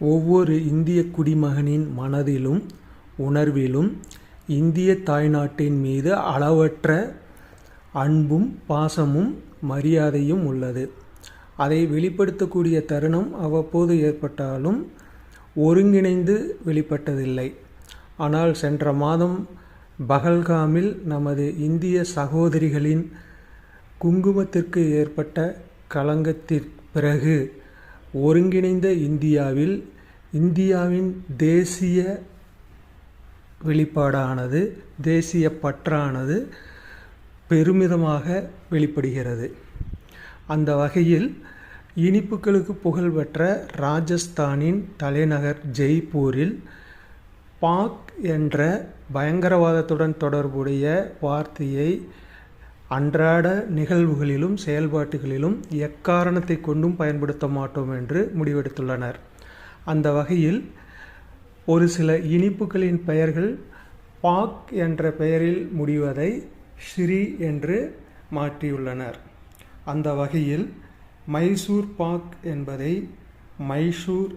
ஒவ்வொரு இந்திய குடிமகனின் மனதிலும் உணர்விலும் இந்திய தாய்நாட்டின் மீது அளவற்ற அன்பும் பாசமும் மரியாதையும் உள்ளது. அதை வெளிப்படுத்தக்கூடிய தருணம் அவ்வப்போது ஏற்பட்டாலும் ஒருங்கிணைந்து வெளிப்பட்டதில்லை. ஆனால் சென்ற மாதம் பகல்காமில் நமது இந்திய சகோதரிகளின் குங்குமத்திற்கு ஏற்பட்ட களங்கத்திற்கு பிறகு ஒருங்கிணைந்த இந்தியாவில் இந்தியாவின் தேசிய வெளிப்பாடானது தேசிய பற்றானது பெருமிதமாக வெளிப்படுகிறது. அந்த வகையில் இனிப்புகளுக்கு புகழ்பெற்ற ராஜஸ்தானின் தலைநகர் ஜெய்ப்பூரில் பாக் என்ற பயங்கரவாதத்துடன் தொடர்புடைய வார்த்தையை அன்றாட நிகழ்வுகளிலும் செயல்பாட்டுகளிலும் எக்காரணத்தை கொண்டும் பயன்படுத்த மாட்டோம் என்று முடிவெடுத்துள்ளனர். அந்த வகையில் ஒரு சில இனிப்புகளின் பெயர்கள் பாக் என்ற பெயரில் முடிவதை ஸ்ரீ என்று மாற்றியுள்ளனர். அந்த வகையில் மைசூர் பாக் என்பதை மைசூர்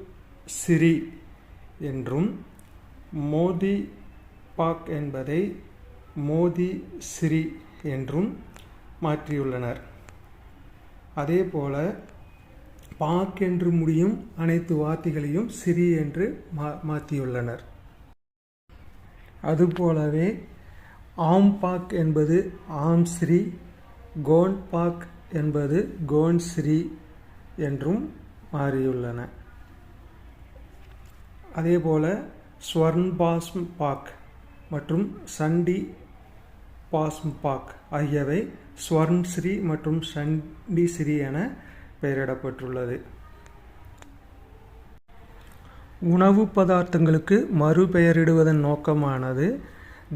சிரி என்றும் மோதி பாக் என்பதை மோதி சிரி என்றும் மாற்றியுள்ளனர். அதேபோல பாக் என்று முடியும் அனைத்து வார்த்தைகளையும் சிறி என்று மா மாற்றியுள்ளனர். அதுபோலவே ஆம் பாக் என்பது ஆம் ஸ்ரீ கோன் பாக் என்பது கோன் ஸ்ரீ என்றும் மாறியுள்ளன. அதேபோல ஸ்வர்ன் பாஸ்ம் பாக் மற்றும் சண்டி பாஸ்ம்பாக் ஆகியவை ஸ்வர்ண் ஸ்ரீ மற்றும் சண்டி ஸ்ரீ என பெயரிடப்பட்டுள்ளது. உணவு பதார்த்தங்களுக்கு மறுபெயரிடுவதன் நோக்கமானது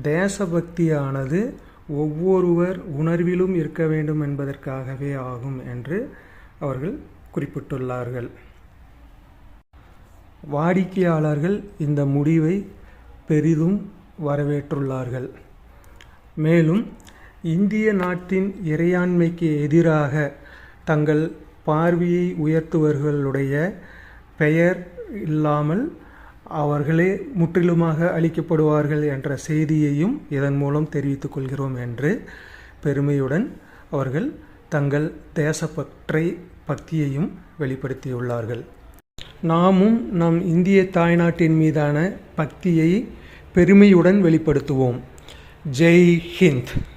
தேசபக்தியானது ஒவ்வொருவர் உணர்விலும் இருக்க வேண்டும் என்பதற்காகவே ஆகும் என்று அவர்கள் குறிப்பிட்டுள்ளார்கள். வாடிக்கையாளர்கள் இந்த முடிவை பெரிதும் வரவேற்றுள்ளார்கள். மேலும் இந்திய நாட்டின் இறையாண்மைக்கு எதிராக தங்கள் பார்வையை உயர்த்துவர்களுடைய பெயர் இல்லாமல் அவர்களே முற்றிலுமாக அளிக்கப்படுவார்கள் என்ற செய்தியையும் இதன் மூலம் தெரிவித்துக் கொள்கிறோம் என்று பெருமையுடன் அவர்கள் தங்கள் தேசப்பற்றை பக்தியையும் வெளிப்படுத்தியுள்ளார்கள். நாமும் நம் இந்திய தாய்நாட்டின் மீதான பக்தியை பெருமையுடன் வெளிப்படுத்துவோம். J. Hind.